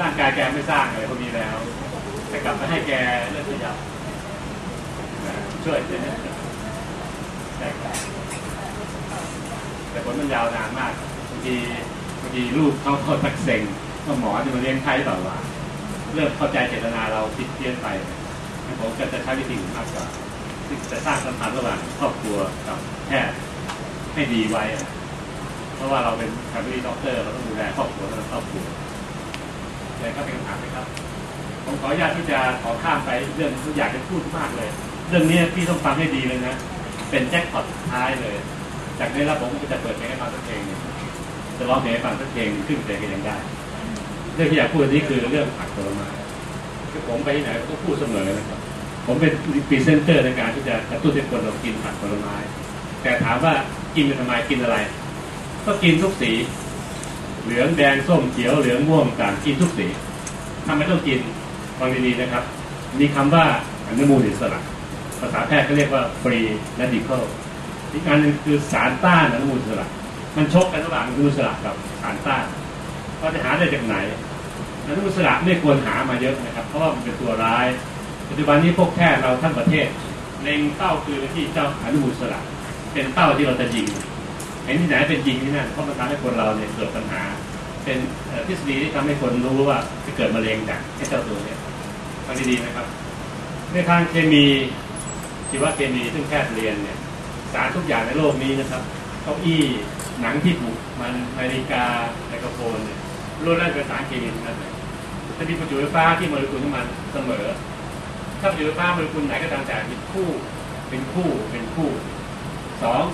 ร่างกายแกไม่สร้างอะไรพวกนี้แล้วแต่กลับมาให้แกเลือดขยับช่วยแต่แต่ผลมันยาวนานมากบางทีบางทีลูกเขาเขาตักเซ็งว่าหมอจะมาเลี้ยงไข้เปล่าเริ่มเข้าใจเจตนาเราผิดเพี้ยนไปผมก็จะใช้วิธีอื่นมากกว่าที่จะสร้างสัมพันธ์ระหว่างครอบครัวกับแพทย์ให้ดีไว้ เพราะว่าเราเป็นแฟมิลี่ด็อกเตอร์เราต้องดูแลครอบครัวและครอบครัว อะไรครับเป็นคำถามไหมครับผมขออนุญาตที่จะขอข้ามไปเรื่องที่อยากจะพูดมากเลย เรื่องนี้พี่ต้องฟังให้ดีเลยนะ เป็นแจ็คพอตท้ายเลย จากนี้แล้วผมก็จะเปิดเพลงให้ฟังสักเพลงจะร้องเพลงให้ฟังสักเพลงครึ่งเพลงก็ยังได้ เรื่องที่อยากพูดนี้คือเรื่องผักผลไม้คือผมไปไหนก็พูดเสมอนะครับ ผมเป็นพรีเซนเตอร์ในการที่จะกระตุ้นให้คนเรากินผักผลไม้ แต่ถามว่ากินไปทำไมกินอะไร ก็กินทุกสี เหลืองแดงส้มเขียวเหลืองม่วงต่างกินทุกสีทำไมต้องกินฟังดีๆนะครับ มีคำว่าอนุมูลอิสระภาษาแพทย์เขาเรียกว่า free radical อีกอันนึงคือสารต้านอนุมูลอิสระ มันชกกันระหว่างอนุมูลอิสระกับสารต้านเราจะหาได้จากไหนอนุมูลอิสระไม่ควรหามาเยอะนะครับ เพราะว่ามันเป็นตัวร้าย ปัจจุบันนี้พวกแพทย์เราทั้งประเทศเล็งเป้าคือที่เจ้าอนุมูลอิสระ เป็นเป้าที่เราจะยิง เห็นที่ไหนเป็นจริงที่นั่นเพราะมันทำให้คนเราเนี่ยเกิดปัญหา เป็นทฤษฎีที่ทำให้คนรู้ว่าจะเกิดมะเร็งจากไอ้เจ้าตัวเนี้ยฟังดีๆนะครับ ในทางเคมีชีวเคมีซึ่งแพทย์เรียนเนี่ยสารทุกอย่างในโลกนี้นะครับเก้าอี้หนังที่ผูกมันนาฬิกาไมโครโฟนเนี่ยล้วนแล้วเป็นสารเคมีทั้งนั้นเลยจะมีประจุไฟฟ้าที่โมเลกุลของมันเสมอ ถ้าประจุไฟฟ้าโมเลกุลไหนก็ตามแต่มีคู่เป็นคู่เป็นคู่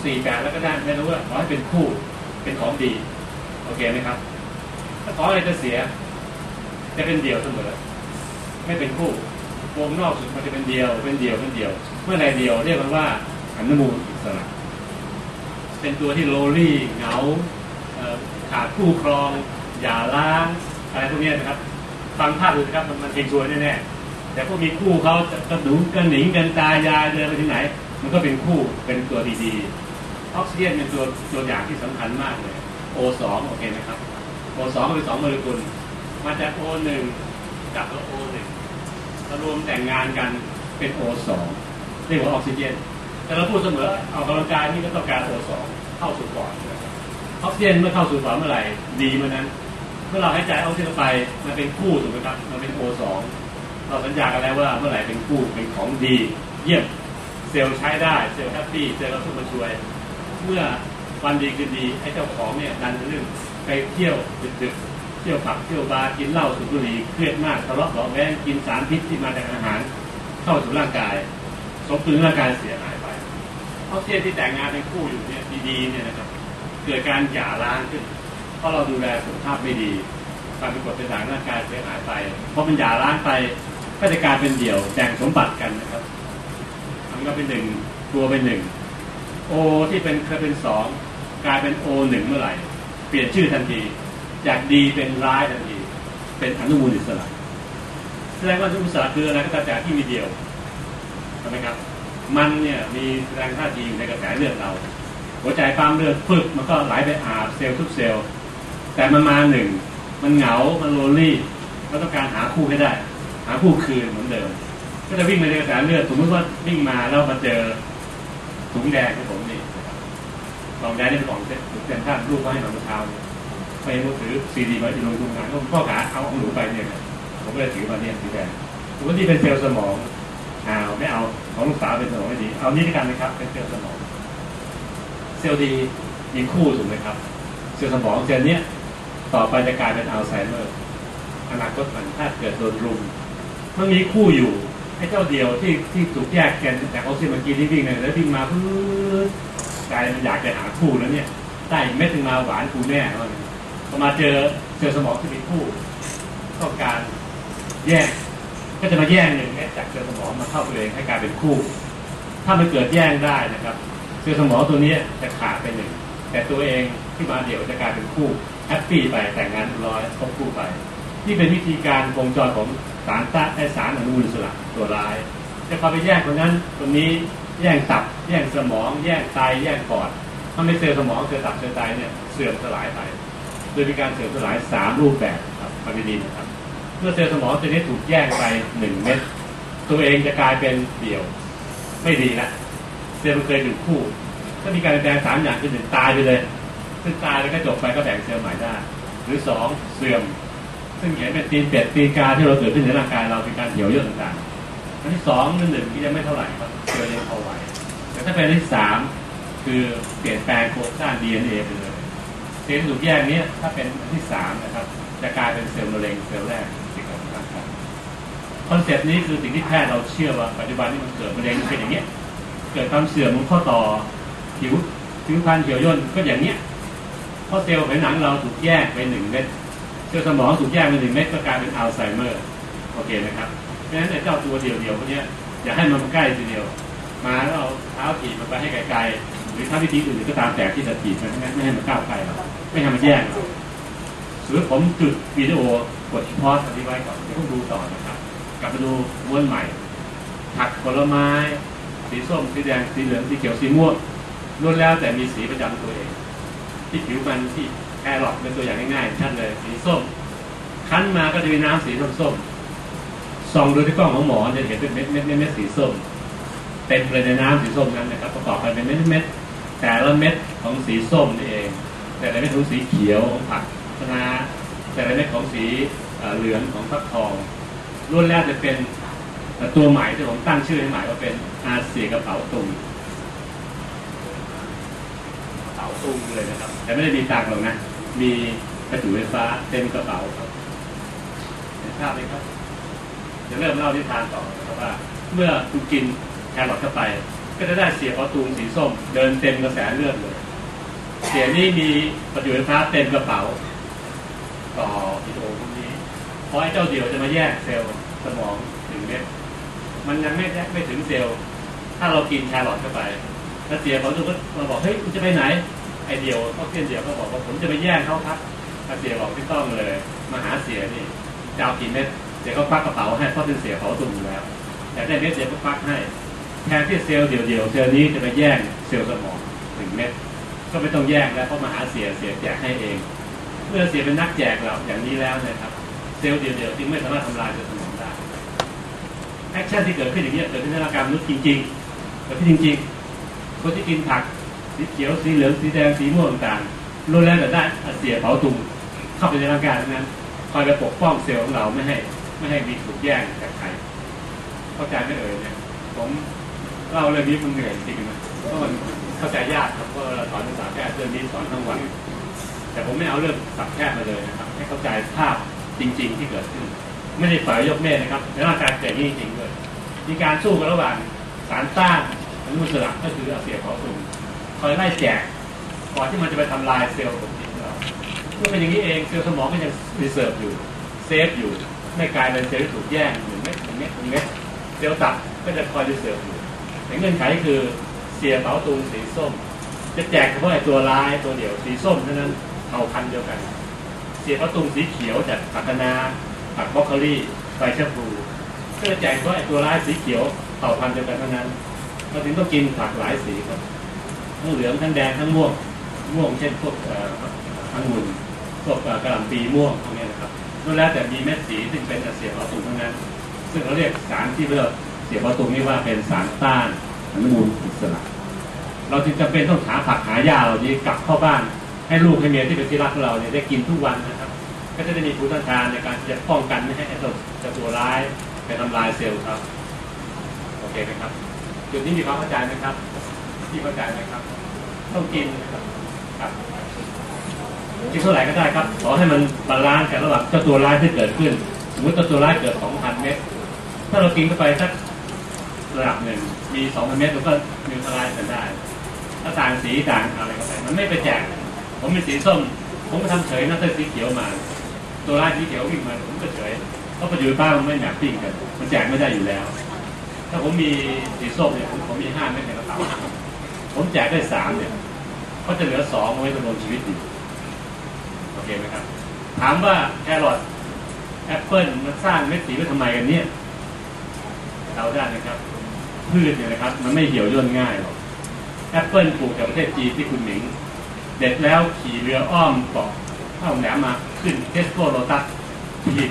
สี่แปดแล้วก็ได้ไม่รู้ว่าขอให้เป็นคู่เป็นของดี โอเคไหมครับ ถ้าของอะไรจะเสีย จะเป็นเดี่ยวเสมอ ไม่เป็นคู่วงนอกสุดมันจะเป็นเดียว เป็นเดียวเป็นเดียว เมื่อไรเดียวเรียกมันว่าอนุมูลอิสระเป็นตัวที่โลลี่เหงาขาดคู่ครอง อย่าล้างอะไรพวกนี้นะครับฟังภาพดูนะครับมันมันเฮงซวยแน่ๆแต่พวกมีคู่เขาจะกระหนุงกันหนิงกันตายายเดินไปที่ไหน มันก็เป็นคู่เป็นตัวดีๆ ออกซิเจนเป็นตัวตัวอย่างที่สำคัญมากเลย O2 โอเคนะครับ O2 ก็เป็นสองโมเลกุลมาจาก O1 กับ O1 มารวมแต่งงานกันเป็น O2 เรียกว่าออกซิเจน แต่เราพูดเสมอออกกำลังกายนี่ก็ต้องการ O2 เข้าสู่ปอดนออกซิเจนเมื่อเข้าสู่ปอดเมื่อไหร่ดีเมื่อนั้น เมื่อเราหายใจออกซิเจนไปมันเป็นคู่ถูกไหมครับมันเป็น O2 เราสัญญากันแล้วว่าเมื่อไหร่เป็นคู่เป็นของดี เยี่ยมเซลล์ใช้ได้เซลล์แฮปปี้เซลล์เราทุกมาช่วย เมื่อวันดีคืนดีไอ้เจ้าของเนี่ยดันเรื่องไปเที่ยวดึกๆเที่ยวผับเที่ยวบาร์กินเหล้าสูบบุหรี่เครียดมากทะเลาะเบาะแว้งกินสารพิษที่มาจากอาหาร เข้าสู่ร่างกายสมดุลร่างกายเสียหายไปออกซิเจนที่แต่งงานเป็นคู่อยู่เนี่ยดีๆเนี่ยนะครับเกิดการหย่าร้างขึ้น เพราะเราดูแลสุขภาพไม่ดีการเป็นกรดเป็นด่างร่างกายเสียหายไป เพราะมันหย่าร้างไปก็จะกลายเป็นเดี่ยวแบ่งสมบัติกันนะครับมันก็เป็นหนึ่งตัวเป็นหนึ่ง โอที่เป็นเคยเป็นสองกลายเป็นโอหนึ่งเมื่อไหร่ เปลี่ยนชื่อทันที จากดีเป็นร้ายทันที เป็นอนุมูลอิสระแสดงว่าอนุมูลอิสระคืออะไรก็ตามแต่ที่มีเดียวใช่ไหมครับ มันเนี่ยมีแสดงท่าทีอยู่ในกระแสเลือดเรา หัวใจปั๊มเลือดฟึกมันก็ไหลไปอาบเซลล์ทุกเซลล์ แต่มันมาหนึ่งมันเหงา มันโลลี่ก็ต้องการหาคู่ให้ได้ หาคู่คืนเหมือนเดิม ก็จะวิ่งไปในกระแสเลือด สมมติว่าวิ่งมาแล้วมาเจอ ถุงแดงของผมนี่นะครับกล่องแดงนี่เป็นกล่องเซ็ตเซ็นท่านรูปมาให้หนองเช้าเนี่ยไปมือถือซีดีมาอยู่ลงทุนงานก็พ่อขาเอาของหนูไปเนี่ยผมก็เลยถือมาเนี่ยสีแดงผมว่าที่เป็นเซลล์สมองเอาไม่เอาของลูกสาวเป็นสมองไม่ดี เอานี่ด้วยกันนะครับ เป็นเซลล์สมอง เซลล์ดีมีคู่ถูกไหมครับ เซลล์สมองเซลล์เนี้ยต่อไปจะกลายเป็นอัลไซเมอร์อนาคตมันถ้าเกิดโดนรุมมันมีคู่อยู่ อ้เจ้าเดียวที่ที่ถูกแยกกันจากออกซิเจนเมื่อกี้ที่วิ่งเนี่ยแล้ววิ่งมาพื้นกลายเป็นอยากจะหาคู่แล้วเนี่ยได้เม็ดหนึงมาหวานคูแน่ว่าพอมาเจอเซลล์สมองที่มีคู่ต้องการแยก ก็จะมาแย่งหนึ่งเม็ดจากเซลล์สมองมาเข้าตัวเองให้กลายเป็นคู่ ถ้ามันเกิดแย่งได้นะครับเซลล์สมองตัวนี้จะขาดไปหนึ่งแต่ตัวเองที่มาเดี่ยวจะกลายเป็นคู่แฮปปี้ไปแต่งงานร้อยครบคู่ไป นี่เป็นวิธีการวงจรของสารต้านไอสารอนุมูลอิสระตัวร้าย จะพอไปแย่งคนนั้นคนนี้แย่งตับ แย่งสมอง แย่งไตแย่งปอดถ้าไม่เซลล์สมองเซลล์ตับเซลล์ไตเนี่ยเสื่อมสลายไป โดยมีการเสื่อมสลายสามรูปแบบครับฟังดีนะครับ เมื่อเซลล์สมองตัวนี้ถูกแย่งไปหนึ่งเม็ดตัวเองจะกลายเป็นเดี่ยว ไม่ดีละเซลล์มันเคยอยู่คู่ ถ้ามีการแปลงสามอย่างคือหนึ่งตายไปเลยซึ่งตายแล้วก็จบไปก็แบ่งเซลล์ใหม่ได้ หรือสองเสื่อม ซึ่งเห็นเป็นตีนเป็ดตีกาที่เราเกิดขึ้นในร่างกายเราเป็นการเหี่ยวย่นต่างๆอันที่สองนั่นหนึ่งที่ยังไม่เท่าไหร่ครับเซลล์ยังพอไหวแต่ถ้าเป็นอันที่สามคือเปลี่ยนแปลงโครงสร้าง DNA ไปเลยเซลล์ถูกแยกนี้ถ้าเป็นอันที่สามนะครับ จะกลายเป็นเซลล์มะเร็งเซลล์แรกที่เกิดในร่างกายคอนเซปต์นี้คือสิ่งที่แพทย์เราเชื่อว่าปัจจุบันนี้มันเกิดมะเร็งเป็นอย่างเงี้ยเกิดความเสื่อมของข้อต่อผิวผิวพรรณเหี่ยวย่นก็อย่างเนี้ยเพราะเซลล์ผิวหนังเราถูกแยกไปหนึ่งเม็ด เซลล์สมองถูกแยกไปหนึ่งเม็ดก็กลายเป็นอัลไซเมอร์โอเคนะครับเพราะฉะนั้นไอ้เจ้าตัวเดียวๆพวกเนี้ยอย่าให้มันมาใกล้ทีเดียว มาแล้วเอาเท้าถีบมันไปให้ไกลๆหรือถ้าวิธีอื่นก็ตามแต่ที่จะถีบมันไม่ให้มันก้าวไกลเราไม่ให้มันแย่เราหรือผมจุดวิดีโอกดพอสอันนี้ไว้ก่อนไม่ต้องดูต่อนะครับ กลับมาดูม้วนใหม่ผักผลไม้ สีส้มสีแดงสีเหลืองสีเขียวสีม่วงล้วนแล้วแต่มีสีประจำตัวเอง ที่ผิวมันที่ แครอทเป็นตัวอย่างง่ายๆชัดเลยสีส้ม คั้นมาก็จะมีน้ำสีส้มๆส่องดูที่กล้องของหมอจะเห็นเป็นเม็ดเม็ดเม็ดเม็ดสีส้มเต็มเลยในน้ำสีส้มนั้นนะครับประกอบกันเป็นเม็ดเม็ดแต่ละเม็ดของสีส้มนี่เอง แต่ละเม็ดของสีเขียวของผักคะน้าแต่ละเม็ดของสีเหลืองของฟักทองล้วนแล้วจะเป็นตัวใหม่ที่ผมตั้งชื่อให้ใหม่ว่าเป็นอาเซียกระเป๋าตุงกระเป๋าตุงเลยนะครับ แต่ไม่ได้มีตังค์หรอกนะ มีกระจุไฟฟ้าเต็มกระเป๋าครับเห็นภาพไหมครับ จะเริ่มเล่าที่ทานต่อนะครับว่า เมื่อคุณกินแครอทเข้าไป ก็จะได้เสียกระตุงสีส้ม เดินเต็มกระแสเลือดเลย เสียนี้มีประจุไฟฟ้าเต็มกระเป๋า ต่อวิดีโอพวกนี้เพราะไอ้เจ้าเดียวจะมาแยกเซลล์สมองถึงเม็ดมันยังไม่ไม่ถึงเซลล์ ถ้าเรากินแครอทเข้าไป แล้วเสียเขาจะมาบอกเฮ้ยคุณจะไปไหน อเดียวเขาเพี้ยนเดียวเขาบอกว่าผมจะไปแย่งเขาครับถ้าเสียบอกไม่ต้องเลยมาหาเสียนี่จะเอากี่เม็ดเสียเขาควักกระเป๋าให้เพราะเป็นเสียเขาตุ่มอยู่แล้ว แต่ได้เม็ดเสียก็ควักให้แทนที่เซลล์เดียวๆเซลล์นี้จะไปแย่งเซลล์สมองหนึ่งเม็ดก็ไม่ต้องแยกแล้วเพราะมาหาเสียเสียแจกให้เอง เมื่อเสียเป็นนักแจกเราอย่างนี้แล้วนะครับเซลล์เดียวๆจึงไม่สามารถทำลายเซลล์สมองได้แอคชั่นที่เกิดขึ้นอย่างนี้เกิดขึ้นในร่างกายมนุษย์จริงๆเกิดขึ้นจริงๆคนที่กินผัก สีเขียวสีเหลืองสีแดงสีม่วงต่างๆล้วนแล้วแต่ได้อาเสียเผาตุ่มเข้าไปในร่างกายทั้งนั้นคอยไปปกป้องเซลล์ของเราไม่ให้ไม่ให้มีถูกแย่งจากใครเข้าใจไม่เอ่ยเนี่ยผมเล่าเรื่องนี้มันเหนื่อยจริงนะเพราะมันเข้าใจยากครับเพราะเราสอนภาษาแพทย์เรื่องนี้สอนทั้งวัน แต่ผมไม่เอาเรื่องสับแพทย์มาเลยนะครับ ให้เข้าใจภาพจริง ๆ ที่เกิดขึ้น ไม่ได้ฝ่ายยกเมฆนะครับในร่างกายเกิดนี้จริงด้วยมีการสู้กันระหว่างสารต้านอนุมูลอิสระก็คืออาเซียเผาตุ่ม คอยไล่แจกก่อนที่มันจะไปทำลายเซลล์ของจิตเราเมื่อเป็นอย่างนี้เองเซลล์สมองก็ยังรีเซิร์ฟอยู่เซฟอยู่ไม่กลายเป็นเซลล์ที่ถูกแย่งหนึ่เม็ดหนึ่งเม็ดหนึ่งเม็ดเซลล์ตับก็จะคอยรีเซิร์ฟอยู่แต่เงื่อนไขคือเสียเผาตุ่มสีส้ม จะแจกเฉพาะไอตัวร้ายตัวเดียวสีส้มเท่านั้นเผ่าพันธุ์เดียวกัน เสียเผาตุ่มสีเขียวจากผักนาผักบรอกโคลีใบชะพลูก็จะแจกเฉพาะไอตัวร้ายสีเขียวเผ่าพันธุ์เดียวกันเท่านั้นเราถึงต้องกินผักหลายสีครับ ทั้งเหลืองทั้งแดงทั้งม่วงม่วงเช่นพวกองุ่นพวกกระหล่ำปีม่วงพวกนี้นะครับนั่นแล้วแต่มีเม็ดสีซึ่งเป็นเสียเผาตุ่มทั้งนั้น ซึ่งเราเรียกสารที่เรียกเสียเผาตุ่มนี่ว่าเป็นสารต้านอนุมูลอิสระ เราจึงจำเป็นต้องหาผักหายาเหล่านี้กลับเข้าบ้าน ให้ลูกให้เมียที่เป็นที่รักของเราเนี่ยได้กินทุกวันนะครับ ก็จะได้มีภูมิต้านทานในการจะป้องกันไม่ให้ไอ้ตัวจะตัวร้ายไปทำลายเซลล์ครับโอเคไหมครับจุดนี้มีความเข้าใจไหมครับ ที่เข้าใจไหมครับต้องกินนะครับกินเท่าไหร่ก็ได้ครับ ขอให้มันบาลานซ์กันระหว่างเจ้าตัวร้ายที่เกิดขึ้น สมมติเจ้าตัวร้ายเกิด 2,000 เมตร ถ้าเรากินเข้าไปสักระดับหนึ่งมี 2,000 เมตรมันก็นิวทลายกันได้ ถ้าต่างสีต่างอะไรก็ไปมันไม่ไปแจก ผมเป็นสีส้ม ผมก็ทำเฉยนะถ้าสีเขียวมา ตัวร้ายสีเขียววิ่งมาผมก็เฉย เพราะประโยชน์ป้ามันไม่แมปปิ้งกัน มันแจกไม่ได้อยู่แล้ว ถ้าผมมีสีส้มเนี่ยผมผมมีห้าเม็ดในกระเป๋า ผมแจกได้สามเนี่ยก็จะเหลือสองเอาไว้ดำรงชีวิตอยู่โอเคไหมครับ ถามว่าแครอทแอปเปิลมันสร้างเม็ดสีไว้ทำไมกันเนี่ยเราได้นะครับ พืชเนี่ยนะครับ มันไม่เหี่ยวย่นง่ายหรอกแอปเปิลปลูกจากประเทศจีนที่คุณหมิง เด็ดแล้วขี่เรืออ้อมเกาะเข้าแหลมมาขึ้นเทสโก้โรตัสผลิต